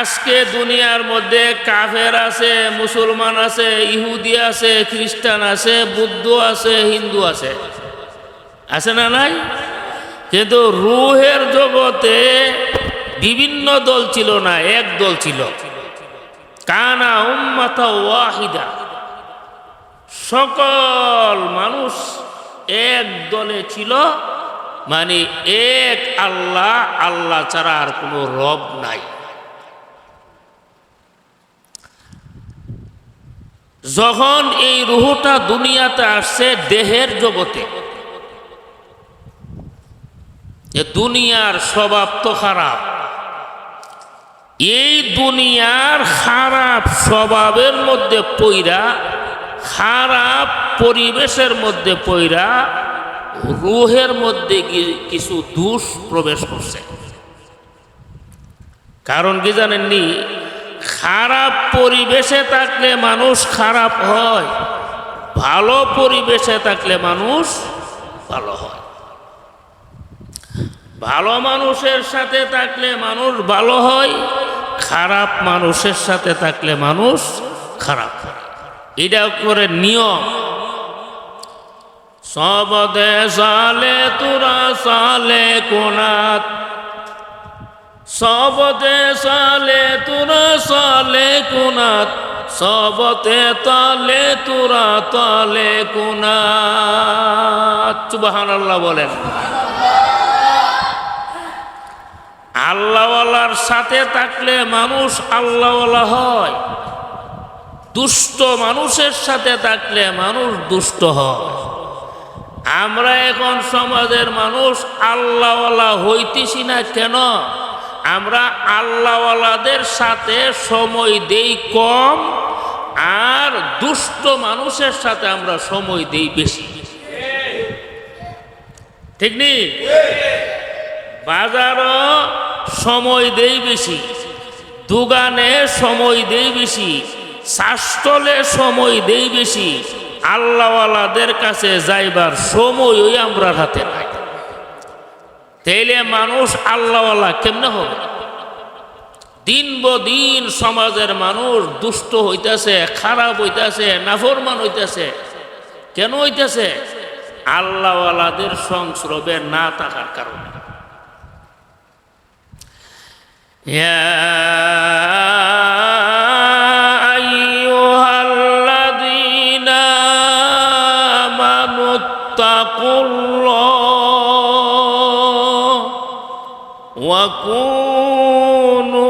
আজকে দুনিয়ার মধ্যে কাফের আছে, মুসলমান আছে, ইহুদি আছে, খ্রিস্টান আছে, বুদ্ধ আছে, হিন্দু আছে। আছে না নাই? কিন্তু রুহের জগতে বিভিন্ন দল ছিল না, এক দল ছিল। কানা উম্মাতা ওয়াহিদা। সকল মানুষ এক দলে ছিল মানে এক আল্লাহ আল্লাহ ছাড়া আর কোনো রব নাই। যখন এই রুহটা দুনিয়াতে আসছে দেহের জগতে দুনিয়ার স্বভাব তো খারাপ। এই দুনিয়ার খারাপ স্বভাবের মধ্যে পইরা, খারাপ পরিবেশের মধ্যে পইরা রুহের মধ্যে কিছু দুষ প্রবেশ করছে। কারণ কি জানেননি? খারাপ পরিবেশে থাকলে মানুষ খারাপ হয়, ভালো পরিবেশে থাকলে মানুষ ভালো হয়। ভালো মানুষের সাথে থাকলে মানুষ ভালো হয়, খারাপ মানুষের সাথে থাকলে মানুষ খারাপ হয়। এটা করে নিয়ম। সবদে সালে তুরা সালে, কোনাত সবতে সালে তুরা সালে কুনাত, সবতে তালে তুরা তালে কুনাত। সুবাহান আল্লাহ বলেন। আল্লাহওয়ালার সাথে থাকলে মানুষ আল্লাহওয়ালা হয়। দুষ্ট মানুষের সাথে থাকলে মানুষ দুষ্ট হয়। আমরা এখন সমাজের মানুষ আল্লাহওয়ালা হইতেছি না কেন? আমরা আল্লাহওয়ালাদের সাথে সময় দেই কম আর দুষ্ট মানুষের সাথে আমরা সময় দেই বেশি। ঠিক নেই বাজারও সময় দেই বেশি, দোকানে সময় দেই বেশি শাস্তলে সময় দেই বেশি, আল্লাহওয়ালাদের কাছে যাইবার সময়ই আমরা হাতে নাই। তাইলে মানুষ আল্লাহওয়ালা কেমনে হবে? দিন দিন সমাজের মানুষ দুষ্ট হইতেছে, খারাপ হইতাছে, নাফরমান হইতাছে। কেন হইতাছে? আল্লাহওয়ালাদের সংস্রবে না থাকার কারণে। يا وكونوا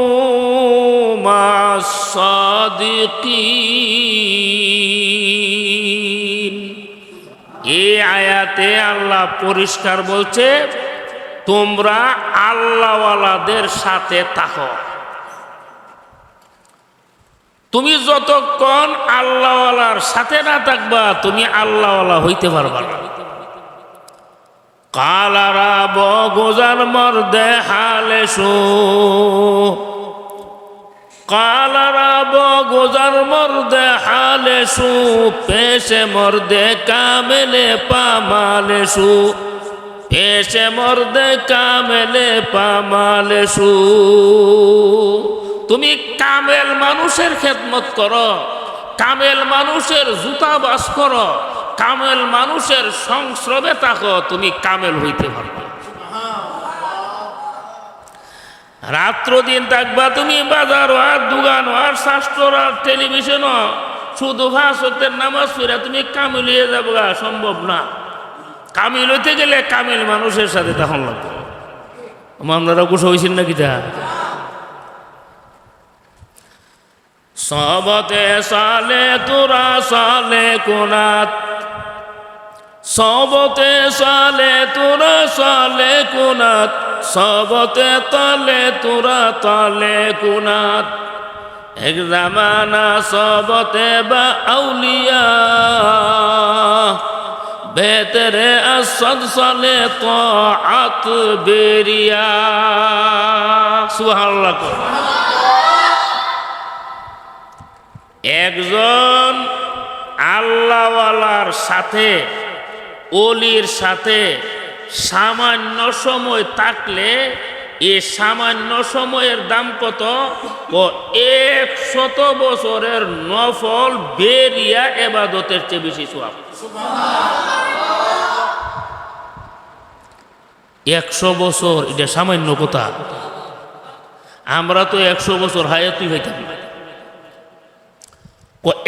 مع الصادقين এই আয়াতে আল্লাহ পরিষ্কার বলছে তোমরা আল্লাহওয়ালাদের সাথে থাকো তুমি যতক্ষণ আল্লাহওয়ালার সাথে না থাকবা তুমি আল্লাহওয়ালা হইতে পারবা না কালারা বগোজার মর্দে হালেসু কালারা বগোজার মর্দে হালেসু পেশে মর্দে কামেলে পামালেসু পেশে মর্দে কামেলে পামালেসু তুমি কামেল মানুষের খেদমত করো, কামেল মানুষের জুতা বাস করো। কামেল মানুষের সংস্রবে থাকো, তুমি কামেল হইতে পারবে। রাত্র দিন থাকবা তুমি বাজার, আর দোকান, আর শাস্ত্র, আর টেলিভিশন শুধু ভাষতের নামাজ ফিরা তুমি কামিল হয়ে যাব সম্ভব না। কামিল হইতে গেলে কামিল মানুষের সাথে তখন লাগবে। আপনারা কুশ হয়েছেন নাকি তা সবতে সালে তোরা সালে কোনাত। সবতে সালে তোরা সালে কোনাত। সবতে তালে তোরা তালে কোনাত। এক জামানা সবতে বা আউলিয়া। বেতরে আসদ সালে তো আত বেরিয়া। সুবহানাল্লাহ একজন আল্লাহওয়ালার সাথে, অলির সাথে সামান্য সময় থাকলে এই সামান্য সময়ের দাম কত ও এক শত বছরের নফল বেরিয়া এবাদতের চেয়ে বেশি সোয়াব একশো বছর, এটা সামান্য কথা আমরা তো একশো বছর হায়াতুই হইতাম না।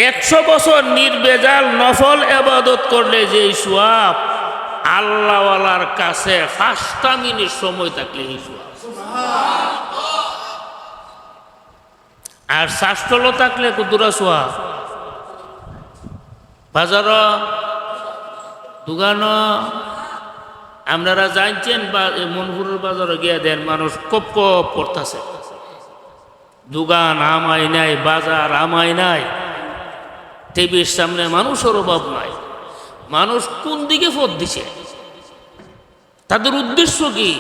একশো বছর নির্বেজাল নফল এবাদত করলে যে সোয়াব আল্লাহওয়ালার কাছে পাঁচটা মিনিট সময় থাকলে এই সোয়াব। আর শাস্ত্রল থাকলে কুদুরা সোয়াব। বাজার, দোকান, আপনারা জানছেন বা মনপুরের বাজারে গিয়ে দেন মানুষ কপ কপ পড়তেছে দোকান আমায় নাই, বাজার আমায় নাই। টিভির সামনে মানুষের অভাব নাই। মানুষ কোন দিকে পথ দিছে? তাদের উদ্দেশ্য কি?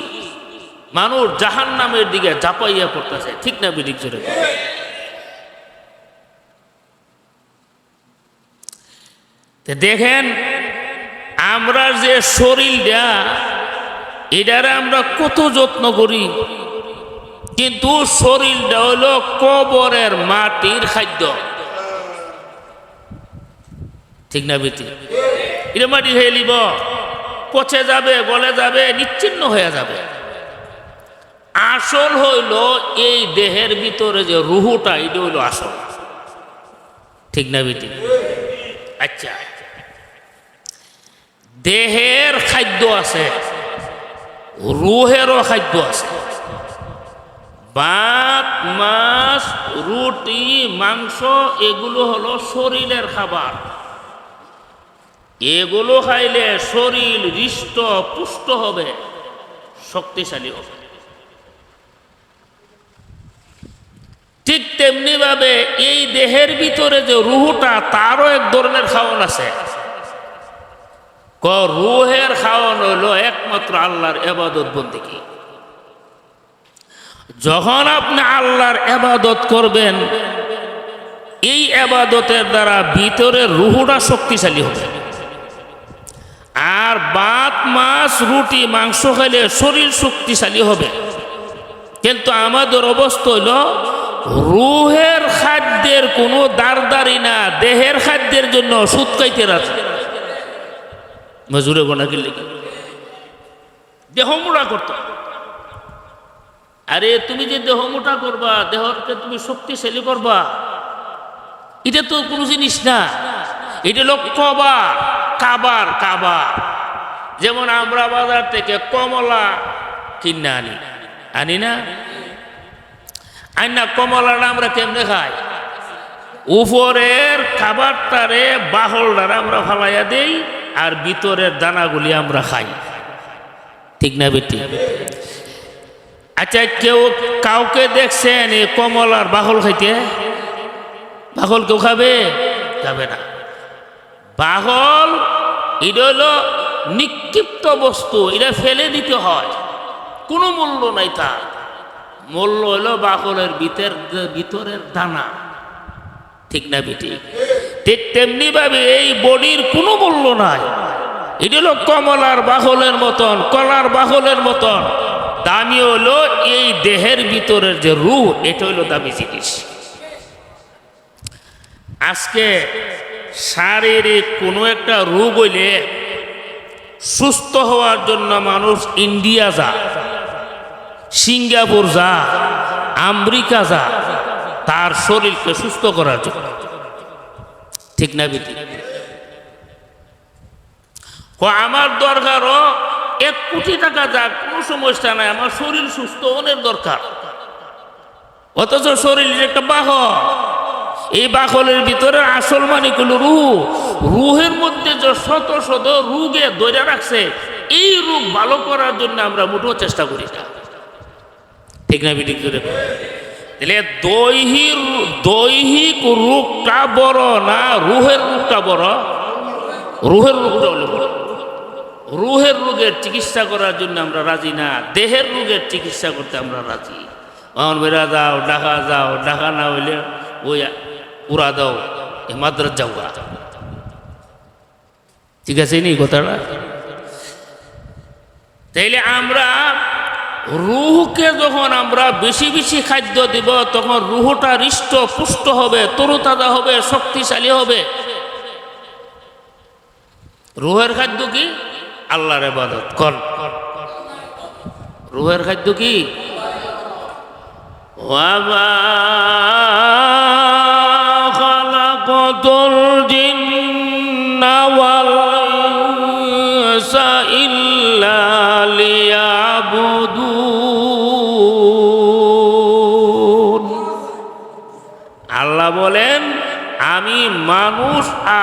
মানুষ জাহান নামের দিকে চাপাইয়া পড়তেছে। ঠিক না বিদিক জোরে? দেখেন, আমরা যে শরীরটা, এটারে আমরা কত যত্ন করি। কিন্তু শরীরটা হলো কবরের মাটির খাদ্য। ঠিক না বেটি? এটা হয়ে নিব পচে যাবে, গলে যাবে, নিচ্ছিন্ন হয়ে যাবে। আসল হইল এই দেহের ভিতরে যে রুহুটা, এটা হইল আসল। ঠিক না বেটি? আচ্ছা। দেহের খাদ্য আছে, রুহেরও খাদ্য আছে। ভাত, মাছ, রুটি, মাংস, এগুলো হলো শরীরের খাবার। এগুলো খাইলে শরীর হৃষ্ট, পুষ্ট হবে, শক্তিশালী হবে। ঠিক তেমনি ভাবে এই দেহের ভিতরে যে রুহুটা, তারও এক ধরনের খাওয়ান আছে। ক রুহের খাওয়ান হইল একমাত্র আল্লাহর এবাদত বন্দিকে যখন আপনি আল্লাহর এবাদত করবেন, এই এবাদতের দ্বারা ভিতরের রুহুটা শক্তিশালী হবে। আর ভাত, মাছ, রুটি, মাংস খেলে শরীর শক্তিশালী হবে। কিন্তু আমাদের অবস্থা হইল, রুহের খাদ্যের কোনো দারদারি না, দেহের খাদ্যের জন্য সুদ খাইতে রাখে মজুরে কিনলে কি? দেহ মোড়া করত। আরে, তুমি যে দেহ মোটা করবা, দেহকে তুমি শক্তিশালী করবা, এটা তো কোনো জিনিস না, এটা হলো কবার কাবার কাবার যেমন আমরা বাজার থেকে কমলা কিনে আনি। আনি না? আনি না কমলাটা আমরা কেমনে খাই? উপরের খাবারটারে বাহলটারে আমরা ফালাইয়া দেই, আর ভিতরের দানাগুলি আমরা খাই। ঠিক না বেটি? আচ্ছা কেউ কাউকে দেখছেন এই কমলার বাহল খাইতে? বাহল কেউ খাবে? যাবে না। বাহল এটা হলো নিক্ষিপ্ত বস্তু, এটা ফেলে দিতে হয়। কোনো মূল্য নাই তার। মূল্য হলো বাহলের ভিতর ভিতরের দানা। ঠিক না বেটি? ঠিক তেমনি ভাবে এই বডির কোনো মূল্য নাই। এটা হলো কমলার বাহলের মতন, কলার বাহলের মতন। দামি হলো এই দেহের ভিতরের যে রূপ, এটা হলো দামি জিনিস। আজকে শারীরিক কোনো একটা রোগ হইলে সুস্থ হওয়ার জন্য মানুষ ইন্ডিয়া যা, সিঙ্গাপুর যা, আমেরিকা যা, তার শরীরকে সুস্থ করার জন্য। ঠিক না বিধি আমার দরকারও এক কোটি টাকা যাক, কোনো সমস্যা নাই, আমার শরীর সুস্থ, অনেক দরকার। অথচ শরীর একটা বাহ এই বাকলের ভিতরে আসল মানে হল রুহ। রুহের মধ্যে যে শত শত রোগে ধরে রাখছে, এই রোগ ভালো করার জন্য আমরা মোটেও চেষ্টা করি না। ঠিক না বিদিক করে তাহলে দৈহিক দৈহিক রোগটা বড় না রুহের রোগটা বড়? রুহের রোগটা হলে বড়। রুহের রোগের চিকিৎসা করার জন্য আমরা রাজি না। দেহের রোগের চিকিৎসা করতে আমরা রাজি। আমার বেড়া যাও, ডাকা যাও, ডাকা না হইলে ওই উড়া দাও, এ মাদ্রাস যাও গা। ঠিক আছে নি কথাটা? তাইলে আমরা রুহকে যখন আমরা বেশি বেশি খাদ্য দিব, তখন রুহটা হৃষ্ট, পুষ্ট হবে, তরুতাজা হবে, শক্তিশালী হবে। রুহের খাদ্য কি? আল্লাহর এবাদত কর। রুহের খাদ্য কি? ওয়ামা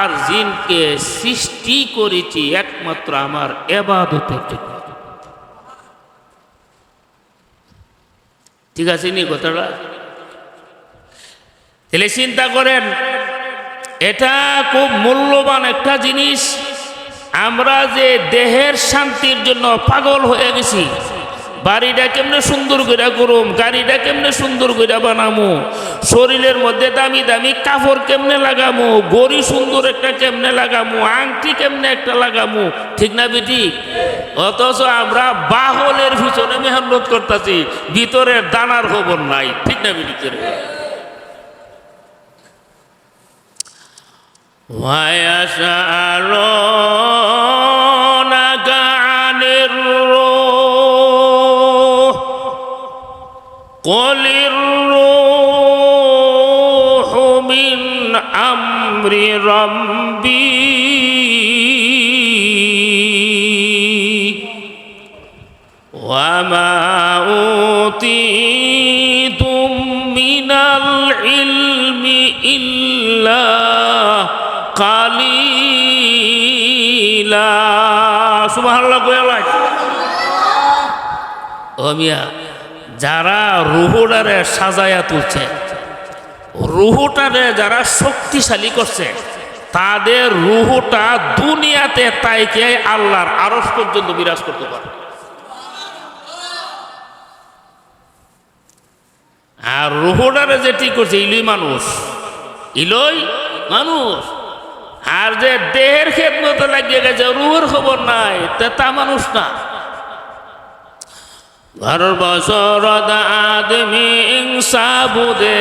আর জিনকে সৃষ্টি করেছি একমাত্র আমার এবাদতের জন্য। ঠিক আছে নি কথাটা? তাহলে চিন্তা করেন, এটা খুব মূল্যবান একটা জিনিস। আমরা যে দেহের শান্তির জন্য পাগল হয়ে গেছি বাড়িটা কেমনে সুন্দর করে করুম গাড়িটা কেমনে সুন্দর করে বানামু, শরীরের মধ্যে দামি দামি কাপড় কেমনে লাগামু, গড়ি সুন্দর একটা কেমনে লাগামু, আংটি কেমনে একটা লাগামু, ঠিক না বেটি? অথচ আমরা বাহলের ভিতরে মেহনত করতেছি, ভিতরে দানার খবর নাই, ঠিক না বেটি করে ربي وما أوتيتم من العلم إلا قليلا سبحان الله কই আল্লাহ ও মিয়া যারা রুহুটারে সাজায়া তুলছে রুহুটারে যারা শক্তিশালী করছে, তাদের রুহুটা দুনিয়াতে তাইকে আল্লাহর আরস পর্যন্ত বিরাজ করতে পারে। আর রুহুটারে যেটি করছে, ইলুই মানুষ। ইলই মানুষ। আর যে দেহের খেদমতে লাগিয়ে গেছে, রুহুর খবর নাই তা মানুষ না। ঘর বছর আদমি ইনসাবুদে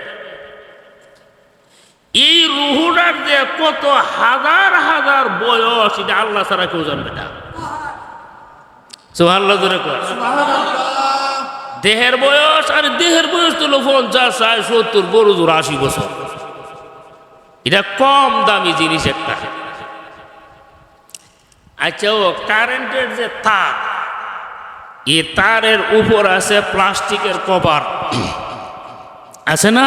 এই রুহুটার যে কত হাজার হাজার বয়স, এটা আল্লাহ ছাড়া কেউ জানবে না। দেহের বয়স, আর দেহের বয়স তো পঞ্চাশ, ষাট, সত্তর, বড় জোর আশি বছর। এটা কম দামি জিনিস একটা। আচ্ছা ও কারেন্টের যে তার, এ তারের উপর আছে প্লাস্টিকের কভার। আছে না?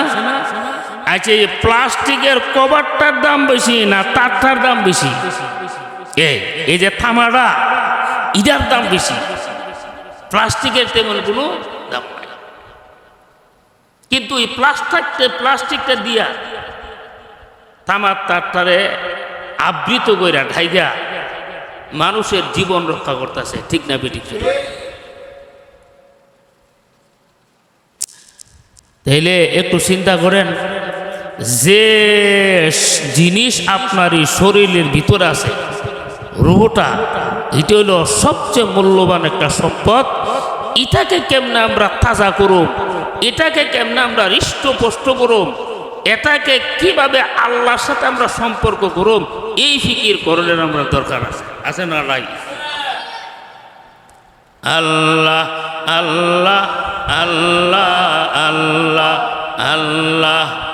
আচ্ছা এই প্লাস্টিকের কভারটার দাম বেশি না তারটার দাম বেশি? এই এই যে থামাটা ইটার দাম বেশি। প্লাস্টিকের তেমন কোনো দাম নাই কিন্তু এই প্লাস্টিকটা প্লাস্টিকটা দিয়া থামার তারটারে আবৃত কইরা ঢাইগা মানুষের জীবন রক্ষা করতেছে, ঠিক না বেটি তাইলে একটু চিন্তা করেন। যে জিনিস আপনার এই শরীরের ভিতরে আছে, রুহটা, এটা হলো সবচেয়ে মূল্যবান একটা সম্পদ। এটাকে কেমনে আমরা তাজা করুম? এটাকে কেমনে আমরা হৃষ্টপুষ্ট করুম? এটাকে কীভাবে আল্লাহর সাথে আমরা সম্পর্ক করুম? এই ফিকির করলেন আমরা দরকার আছে। আছে না নাই? আল্লাহ আল্লাহ আল্লাহ আল্লাহ।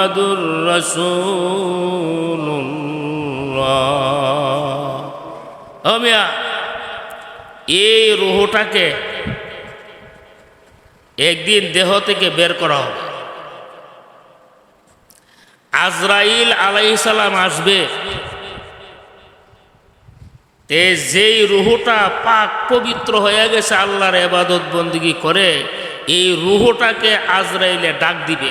মুহাম্মাদুর রাসূলুল্লাহ। ও মিয়া, এই রুহটাকে একদিন দেহ থেকে বের করা হবে। আজরাইল আলাইসালাম আসবে। যেই রুহুটা পাক পবিত্র হয়ে গেছে, আল্লাহর এবাদত বন্দিগি করে, এই রুহুটাকে আজরাইলে ডাক দিবে।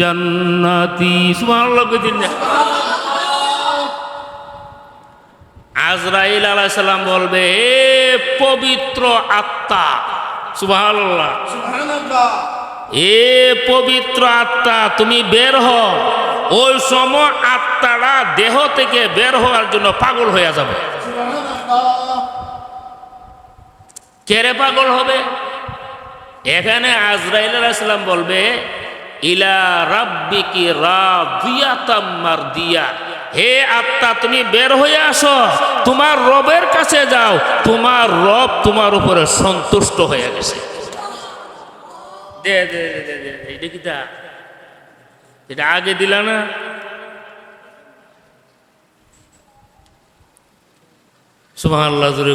জান্নাতি সুবহানাল্লাহ কইতেন না। আজরাইল আলাইহিস সালাম বলবে এ পবিত্র আত্মা সুবহানাল্লাহ সুবহানাল্লাহ। এ পবিত্র আত্মা তুমি বের হও। ওই সম আত্মারা দেহ থেকে বের হওয়ার জন্য পাগল হয়ে যাবে। কেরে পাগল হবে? এখানে আজরাইল আলাইহিস সালাম বলবে ইলা রাব্বিকি রাদিয়াতাম মারদিয়া। হে আত্মা, তুমি বের হয়ে আসো। তোমার রবের কাছে যাও। তোমার রব তোমার উপরে সন্তুষ্ট হয়ে গেছে। দে দে দে দে কি এটা আগে দিলা না? সুবাহ আল্লাহ জুড়ে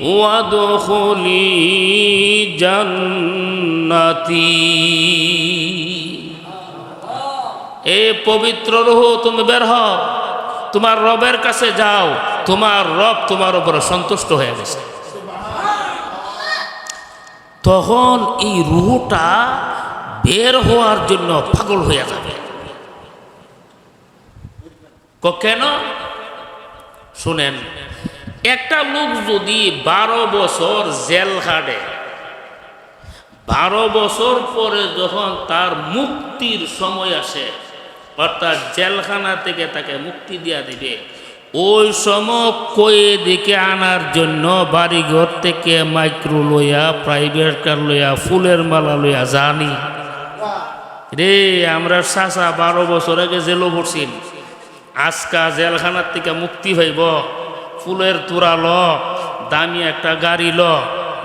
ওয়াদখুলি জান্নাতি। এ পবিত্র রুহ তুমি বের হও, তোমার রবের কাছে যাও, তোমার রব তোমার উপরে সন্তুষ্ট হয়ে গেছে। তখন এই রুহটা বের হওয়ার জন্য পাগল হয়ে যাবে। কেন? শুনেন একটা লোক যদি বারো বছর জেল খাটে, বারো বছর পরে যখন তার মুক্তির সময় আসে, অর্থাৎ জেলখানা থেকে তাকে মুক্তি দিয়া দিবে, ওই সময় কয়েদিকে আনার জন্য বাড়িঘর থেকে মাইক্রো লইয়া, প্রাইভেট কার লইয়া, ফুলের মালা লইয়া জানি। রে, আমরা চাচা বারো বছর আগে জেলও পড়ছিল আজকা জেলখানার থেকে মুক্তি হইব। ফুলের তোরা ল, দামি একটা গাড়ি ল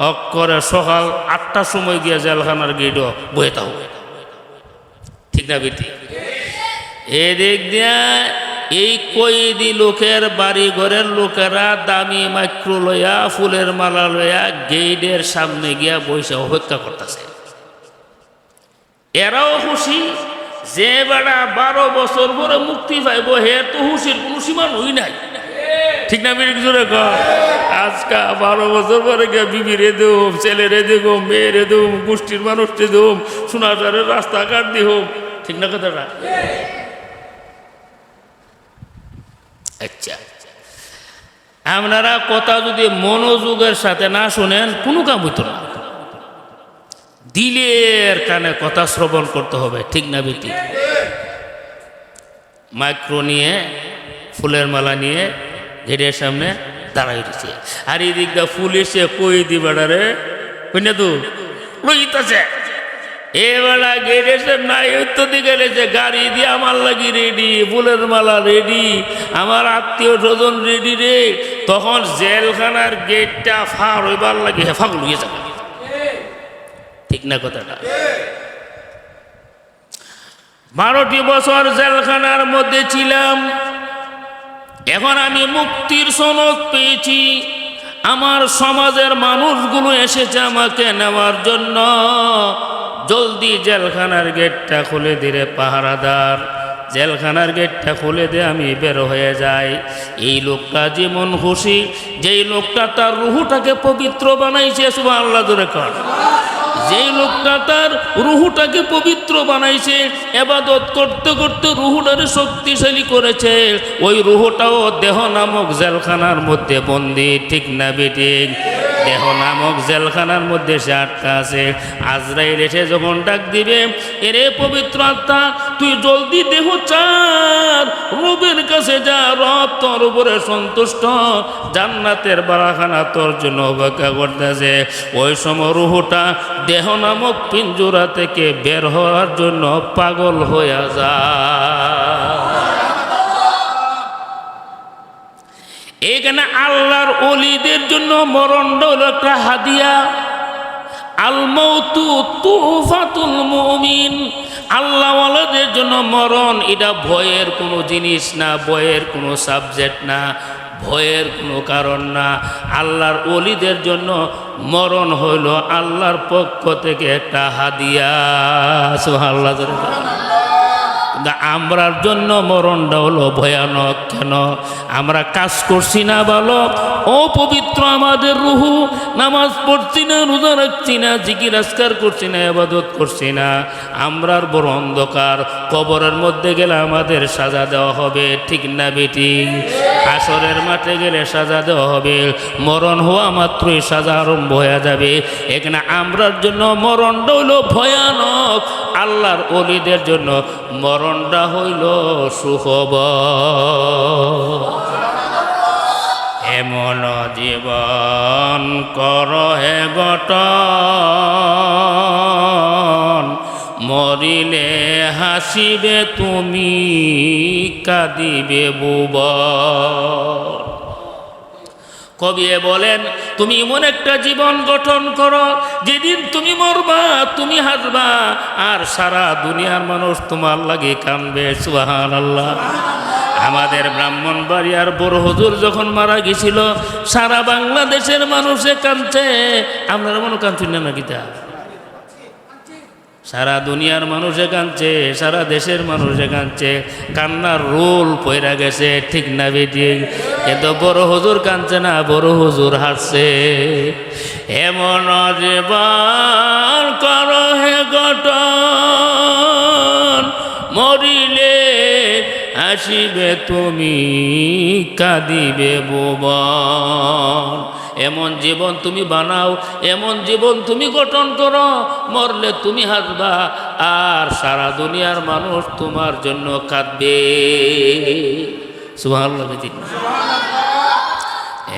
অক্ষরে সকাল আটটার সময় গিয়া জেলখানার গেট বয়ে তাও ঠিক না বেটি? এদিক দিয়া এই কয়েদি লোকের বাড়ি ঘরের লোকেরা দামি মাইক্রো লইয়া ফুলের মালা লইয়া গেইডের সামনে গিয়া বৈশা অপেক্ষা করতেছে। এরাও খুশি, যে বেড়া বারো বছর পরে মুক্তি পাইব, হে তো হুশির কোনো সীমা নই নাই। ঠিক না মেয়ে কিছু রেখ আজকা বারো বছর পরে গিয়ে বিবি রে দেব ছেলে রে দেব মেয়ে রে দেব গোষ্ঠীর মানুষকে দেব সোনাচারের রাস্তাঘাট দিব ঠিক না কথাটা? আচ্ছা। আপনারা কথা যদি মনোযোগের সাথে না শোনেন, কোনো কাম হইতো না। দিলের কানে কথা শ্রবণ করতে হবে, ঠিক না বেটি? মাইক্রো নিয়ে, ফুলের মালা নিয়ে গেটের সামনে দাঁড়াই দিছে আর এই দিকটা ফুল এসে কই দিবাড়ারে কইনা তো? লইতাছে এবেলা গেট এসে নাই উত্তর রয়েছে গাড়ি দিয়ে আমার লাগি রেডি ফুলের মালা রেডি আমার আত্মীয় স্বজন রেডি রে। তখন জেলখানার গেটটা ফার হইবার লাগে হেফাক লুকিয়ে যাবে। ঠিক না কথাটা? বারোটি বছর জেলখানার মধ্যে ছিলাম। এখন আমি মুক্তির সনদ পেয়েছি। আমার সমাজের মানুষগুলো এসেছে আমাকে নেওয়ার জন্য। জলদি জেলখানার গেটটা খুলে দিলে পাহারাদার। জেলখানার গেটটা খুলে দিয়ে আমি বের হয়ে যাই। এই লোকটা যেমন খুশি, যেই লোকটা তার রুহুটাকে পবিত্র বানাইছে সুবাহ আল্লাহ ধরে কর। যেই লোকটা তার রুহুটাকে পবিত্র বানাইছে, এবাদত করতে করতে রুহুটারে শক্তিশালী করেছে। ওই রুহুটাও দেহ নামক জেলখানার মধ্যে বন্দি, ঠিক না বেটে? দেহ নামক জেলখানার মধ্যে সে আটকা আছে। আজরাইল এসে যখন ডাক দিবে, এরে পবিত্র আত্মা তুই জলদি দেহ চার। রবের কাছে যা, রব তোর উপরে সন্তুষ্ট। জান্নাতের বারাখানা তোর জন্য অপেক্ষা করতেছে। ওই সময় রুহুটা দেহ নামক পিঞ্জুরা থেকে বের হওয়ার জন্য পাগল হয়ে যায় এখানে আল্লাহর অলিদের জন্য মরণটা হলো একটা হাদিয়া। আল মৌতু তুফাতুল মুমিন। আল্লাহওয়ালাদের জন্য মরণ, এটা ভয়ের কোনো জিনিস না, ভয়ের কোনো সাবজেক্ট না, ভয়ের কোনো কারণ না আল্লাহর অলিদের জন্য মরণ হইল আল্লাহর পক্ষ থেকে একটা হাদিয়া। কিন্তু আমরার জন্য মরণটা হলো ভয়ানক কেন? আমরা কাজ করছি না ভালো, অপবিত্র আমাদের রুহু, নামাজ পড়ছি না, রোজা রাখছি না, জিকির আজকার করছি না আবাদত করছি না। আমরার বড় অন্ধকার, কবরের মধ্যে গেলে আমাদের সাজা দেওয়া হবে, ঠিক না বেটি? আসরের মাঠে গেলে সাজা দেওয়া হবে, মরণ হওয়া মাত্রই সাজা আরম্ভ হয়ে যাবে। এখানে আমরার জন্য মরণটা হইল ভয়ানক, আল্লাহর অলিদের জন্য মরণটা হইল সুখব এমন জীবন কর হে গট মরিলে হাসিবে তুমি কাঁদিবে বুবন কবি এ বলেন, তুমি এমন একটা জীবন গঠন করো, যেদিন তুমি মরবা, তুমি হাসবা, আর সারা দুনিয়ার মানুষ তোমার লাগে কানবে। সুহান আল্লাহ আমাদের ব্রাহ্মণ বাড়িয়ার বড় হজুর যখন মারা গেছিল, সারা বাংলাদেশের মানুষে কাঁদছে। আপনারা মনে কাঁদছেন না নাকি তা সারা দুনিয়ার মানুষে কাঁদছে, সারা দেশের মানুষে কাঁদছে, কান্নার রোল পয়রা গেছে, ঠিক না বেটি? কিন্তু বড় হুজুর কাঁদছে না, বড় হুজুর হাসছে। এমন জীবন কর হে মরিলে আসিবে তুমি, কাঁদিবে ভুবন এমন জীবন তুমি বানাও, এমন জীবন তুমি গঠন করো, মরলে তুমি হাসবা, আর সারা দুনিয়ার মানুষ তোমার জন্য কাঁদবে।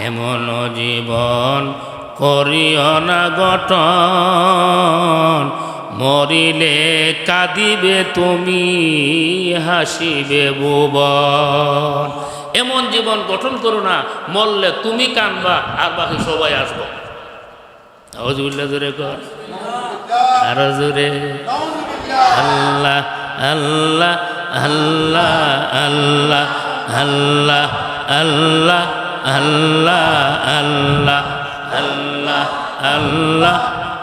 এমন জীবন করিও না গঠন মরিলে কাঁদিবে তুমি, হাসিবে ভুবন এমন জীবন গঠন করো না, মরলে তুমি কানবা আর বাকি সবাই আসব। জোরে কর। আরও জোরে। আল্লাহ আল্লাহ আল্লাহ আল্লাহ আল্লাহ আল্লাহ আল্লাহ আল্লাহ আল্লাহ আল্লাহ।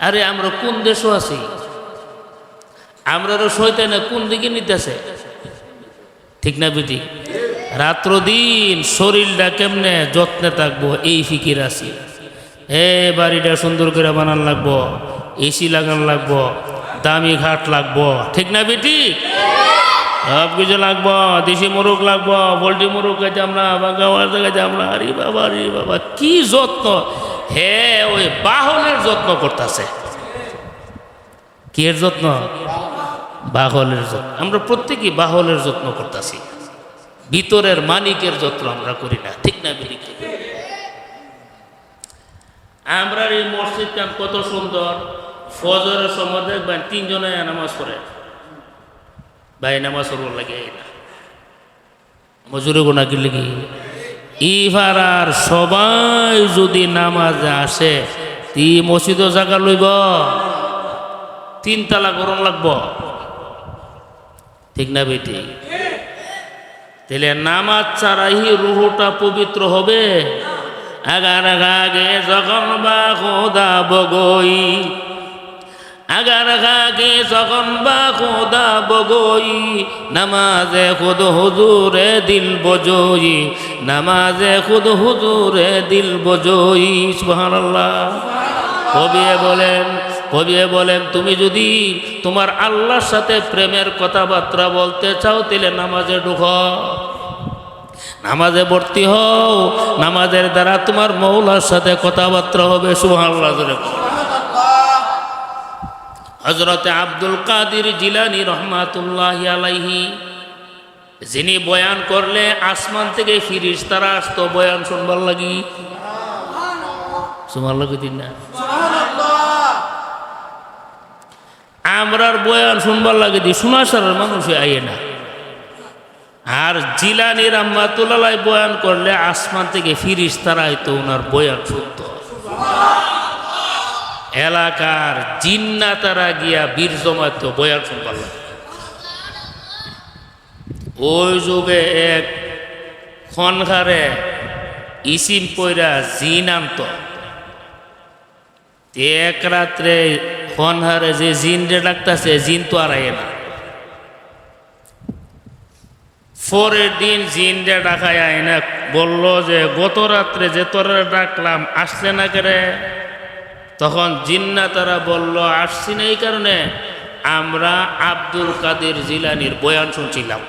আরে, আমরা কোন দেশও আছি? আমরা সইতে না কোন দিকে নিতেছে? ঠিক না, বিটি? রাত্র দিন শরীরটা কেমনে যত্নে থাকব, এই ফিকির আছি। এ, বাড়িটা সুন্দর করে বানান লাগবো, এসি লাগান লাগবো, দামি ঘাট লাগবো। ঠিক না, বেটি? সব কিছু লাগবো, দেশি মোরগ লাগবো, পোলট্রি মোরগ খাইতাম না বা গাওয়ার খাইতাম না আরে বাবা আরে বাবা, কি যত্ন? হে, ওই বাহনের যত্ন করতেছে। কি এর যত্ন? বাহলের যত্ন। আমরা প্রত্যেকেই বাহলের যত্ন করতেছি। ভিতরের মানিকের যত্ন আমরা করি না, ঠিক না বিলিকে আমরা এই মসজিদ কত সুন্দর। ফজরের সময় দেখবেন তিনজনে নামাজ পড়ে। ভাই নামাজ পড়ব লাগে না মজুরি গোনা কি লিখি ইফারার সবাই যদি নামাজে আসে তি মসজিদও জায়গা লইব তিন তালা গরম লাগব ঠিক না বেটি তাহলে নামাজ ছাড়াই রুহটা পবিত্র হবে আগার আগে যখন বা খোদা বগই আগার خاکی سخن বা খোদা بگویی নামাজে খুদ হুজুরে দিল بجویی নামাজে খুদ হুজুরে দিল بجویی سبحان الله কবিয়ে বলেন কবিয়ে বলেন, তুমি যদি তোমার আল্লাহর সাথে প্রেমের কথাবার্তা বলতে চাও, তাহলে নামাজে ঢুকো। নামাজে ভর্তি হও, নামাজের দ্বারা তোমার মৌলার সাথে কথাবার্তা হবে সুহান আল্লাহ হজরতে আব্দুল কাদির জিলানি রহমাতুল্লাহ আলাইহি যিনি বয়ান করলে আসমান থেকে ফিরিস তারা আসতো বয়ান শুনবার লাগি? শুনবার লাগি দিন না? আমরার বয়ান শুনবার লাগে দি শোনাশারের মানুষে আইয়ে না। আর জিলানি রহমাতুল্লাহ বয়ান করলে আসমান থেকে ফিরিস তারা হয়তো ওনার বয়ান শুনত। এলাকার জিন্না তারা গিয়া বীর জমাত বয়ান শুনবার লাগে ওই যুগে এক খনখারে ইসিম পয়রা জিন আনত। এক রাত্রে খনহারে যে জিন রে ডাকতেছে, জিন তো আর না। পরের দিন জিন রে ডাকায় আয় না বলল যে, গত রাত্রে যে তোরা ডাকলাম, আসছে না কেরে তখন জিন্না তারা বলল, আসছি না এই কারণে। আমরা আব্দুল কাদের জিলানির বয়ান শুনছিলাম।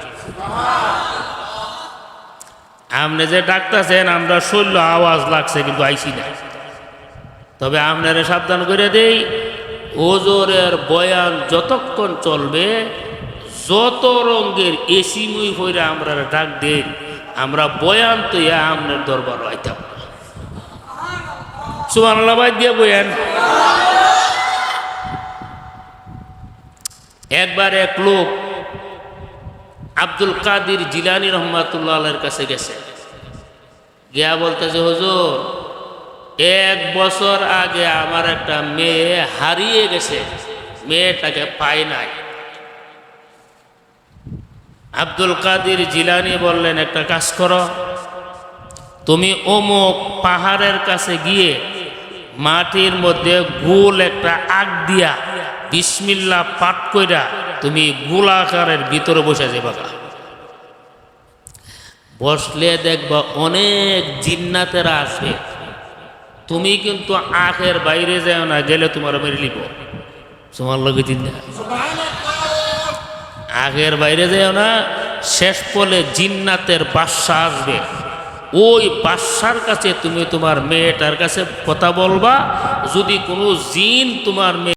আপনি যে ডাকতেছেন, আমরা শৈল্য আওয়াজ লাগছে, কিন্তু আইসি না। তবে আপনারা সাবধান করে দেই, ওজোরের বয়ান যতক্ষণ চলবে, যত রঙের এসি মুই হইরে আমরা ডাক দেন আমরা বয়ান তো ইয়া আপনার দরবার আইতাম। সুমান বাদ দিয়ে বয়ান একবার এক লোক আব্দুল কাদির জিলানি রহমাতুল্লাহ আল্লাহর কাছে গেছে। গিয়া বলতেছে, হুজুর, এক বছর আগে আমার একটা মেয়ে হারিয়ে গেছে। মেয়েটাকে পাই নাই। আব্দুল কাদির জিলানি বললেন, একটা কাজ করো। তুমি অমুক পাহাড়ের কাছে গিয়ে মাটির মধ্যে গোল একটা আগ দিয়া বিসমিল্লা পাঠ কইরা তুমি গোলাকারের ভিতরে বসে যাবা বসলে দেখবা অনেক জিন্নাতেরা আসবে তুমি কিন্তু আখের বাইরে যাও না, গেলে তোমার মেরে লিব তোমার লগে চিন্তা আগের বাইরে যাও না, শেষ পলে জিন্নাতের বাদশা আসবে। ওই বাদশার কাছে তুমি তোমার মেয়েটার কাছে কথা বলবা যদি কোনো জিন তোমার মেয়ে